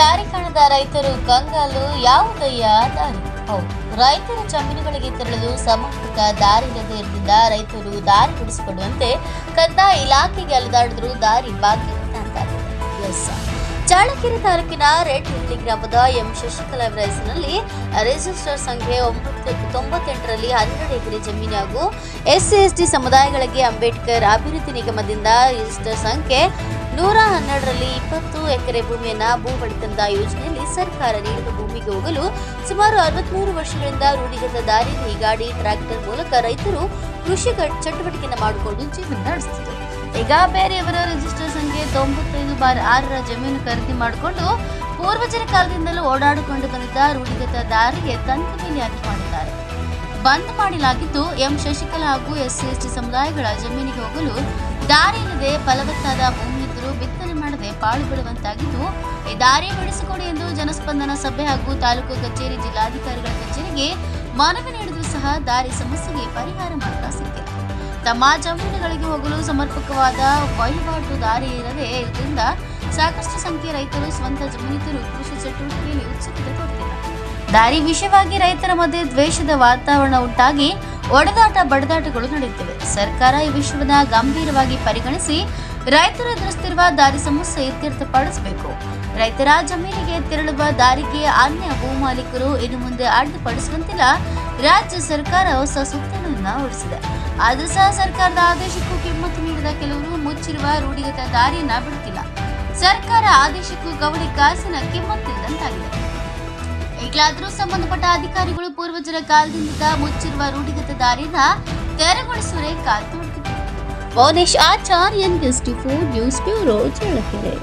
ದಾರಿ ಕಾಣದ ರೈತರು ಕಂಗಾಲು ಯಾವುದಯ್ಯ? ದಾರಿ. ರೈತರ ಜಮೀನುಗಳಿಗೆ ತೆರಳಲು ಸಮರ್ಪಕ ದಾರಿ ಇಲ್ಲದೆ ಇರದಿಂದ ರೈತರು ದಾರಿ ಬಿಡಿಸಿಕೊಡುವಂತೆ ಕಂದಾಯ ಇಲಾಖೆಗೆ ಅಲೆದಾಡಿದ್ರು ದಾರಿ ಬಾಕಿ ಎಸ್. ತಾಲೂಕಿನ ರೆಡ್ ಹಿಲ್ಲಿ ಗ್ರಾಮದ ಎಂ. ಶಶಿಕಲಾ ಹೆಸರಿನಲ್ಲಿ ರಿಜಿಸ್ಟರ್ ಸಂಖ್ಯೆ ಒಂಬತ್ತು, ತೊಂಬತ್ತೆಂಟರಲ್ಲಿ ಹನ್ನೆರಡು ಎಕರೆ ಜಮೀನು ಹಾಗೂ ಎಸ್ಸಿ ಸಮುದಾಯಗಳಿಗೆ ಅಂಬೇಡ್ಕರ್ ಅಭಿವೃದ್ಧಿ ನಿಗಮದಿಂದ ರಿಜಿಸ್ಟರ್ ಸಂಖ್ಯೆ ನೂರ ಹನ್ನೆರಡರಲ್ಲಿ ಇಪ್ಪತ್ತು ಎಕರೆ ಭೂಮಿಯನ್ನ ಭೂ ಯೋಜನೆಯಲ್ಲಿ ಸರ್ಕಾರ ನೀಡಿದ ಭೂಮಿಗೆ ಹೋಗಲು ಸುಮಾರು ಅರವತ್ಮೂರು ವರ್ಷಗಳಿಂದ ರೂಢಿಗತ ದಾರಿ ಗಾಡಿ ಟ್ರ್ಯಾಕ್ಟರ್ ಮೂಲಕ ರೈತರು ಕೃಷಿ ಚಟುವಟಿಕೆಯನ್ನು ಮಾಡಿಕೊಂಡು ಜೀವನ ನಡೆಸುತ್ತಿದ್ದರು ಈಗ ಬೇರೆಯವರ ರಿಜಿಸ್ಟರ್ ಸಂಖ್ಯೆ ತೊಂಬತ್ತೈದು ಬಾರ್ ಆರರ ಜಮೀನು ಖರೀದಿ ಮಾಡಿಕೊಂಡು ಪೂರ್ವಜರ ಕಾಲದಿಂದಲೂ ಓಡಾಡಿಕೊಂಡು ಬಂದಿದ್ದ ರೂಢಿಗತ ದಾರಿಗೆ ತಂತಿ ಮೇಲೆ ಹಾಕಿ ಮಾಡಿದ್ದಾರೆ. ಬಂದ್ ಮಾಡಲಾಗಿದ್ದು ಎಂ ಶಶಿಕಲಾ ಹಾಗೂ ಎಸ್ಸಿ ಎಸ್ಟಿ ಸಮುದಾಯಗಳ ಜಮೀನಿಗೆ ಹೋಗಲು ದಾರಿ ಇಲ್ಲದೆ ಫಲವತ್ತಾದ ಭೂಮಿ ಇದ್ದರೂ ಬಿತ್ತನೆ ಮಾಡದೆ ಪಾಳು ಬಿಡುವಂತಾಗಿದ್ದು ಈ ದಾರಿ ಬಿಡಿಸಿಕೊಡಿ ಎಂದು ಜನಸ್ಪಂದನ ಸಭೆ ಹಾಗೂ ತಾಲೂಕು ಕಚೇರಿ ಜಿಲ್ಲಾಧಿಕಾರಿಗಳ ಕಚೇರಿಗೆ ಮನವಿ ನೀಡಿದರೂ ಸಹ ದಾರಿ ಸಮಸ್ಯೆಗೆ ಪರಿಹಾರ ಮಾತ್ರ ಸಿಕ್ಕಿಲ್ಲ. ತಮ್ಮ ಜಮೀನುಗಳಿಗೆ ಹೋಗಲು ಸಮರ್ಪಕವಾದ ವಹಿವಾಟು ದಾರಿ ಇರದೆ ಇದರಿಂದ ಸಾಕಷ್ಟು ಸಂಖ್ಯೆಯ ರೈತರು ಸ್ವಂತ ಜಮೀನಿತರು ಕೃಷಿ ಚಟುವಟಿಕೆಯಲ್ಲಿ ಉತ್ಸುಕತೆ ತೋರುತ್ತಿಲ್ಲ ದಾರಿ ವಿಷಯವಾಗಿ ರೈತರ ಮಧ್ಯೆ ದ್ವೇಷದ ವಾತಾವರಣ ಉಂಟಾಗಿ ಒಡೆದಾಟ ಬಡದಾಟಗಳು ನಡೆಯುತ್ತಿವೆ. ಸರ್ಕಾರ ಈ ವಿಷಯವನ್ನ ಗಂಭೀರವಾಗಿ ಪರಿಗಣಿಸಿ ರೈತರು ಎದುರಿಸುತ್ತಿರುವ ದಾರಿ ಸಮಸ್ಯೆ ಇತ್ಯರ್ಥಪಡಿಸಬೇಕು ರೈತರ ಜಮೀನಿಗೆ ತೆರಳುವ ದಾರಿಗೆ ಅನ್ಯ ಭೂಮಾಲೀಕರು ಇನ್ನು ಮುಂದೆ ಅಡ್ಡಿಪಡಿಸುವಂತಿಲ್ಲ ರಾಜ್ಯ ಸರ್ಕಾರ ಹೊಸ ಸುತ್ತೋಲೆಯನ್ನ ಹೊರಡಿಸಿದೆ. ಆದರೂ ಸಹ ಸರ್ಕಾರದ ಆದೇಶಕ್ಕೂ ಕಿಮ್ಮತ್ತು ನೀಡಿದ ಕೆಲವರು ಮುಚ್ಚಿರುವ ರೂಢಿಗತ ದಾರಿಯನ್ನ ಬಿಡುತ್ತಿಲ್ಲ. ಸರ್ಕಾರ ಆದೇಶಕ್ಕೂ ಗವಳಿ ಕಾಸಿನ ಕಿಮ್ಮತ್ತಿಲ್ಲದಂತಾಗಿದೆ. ಈಗಲಾದರೂ ಸಂಬಂಧಪಟ್ಟ ಅಧಿಕಾರಿಗಳು ಪೂರ್ವಜರ ಕಾಲದಿಂದ ಮುಚ್ಚಿರುವ ರೂಢಿಗತ ದಾರಿಯನ್ನ ತೆರವುಗೊಳಿಸುವರೆ ಕಾದು ನೋಡುತ್ತಿದ್ದಾರೆ Bhuvanesh Acharyan guest for news bureau Challakere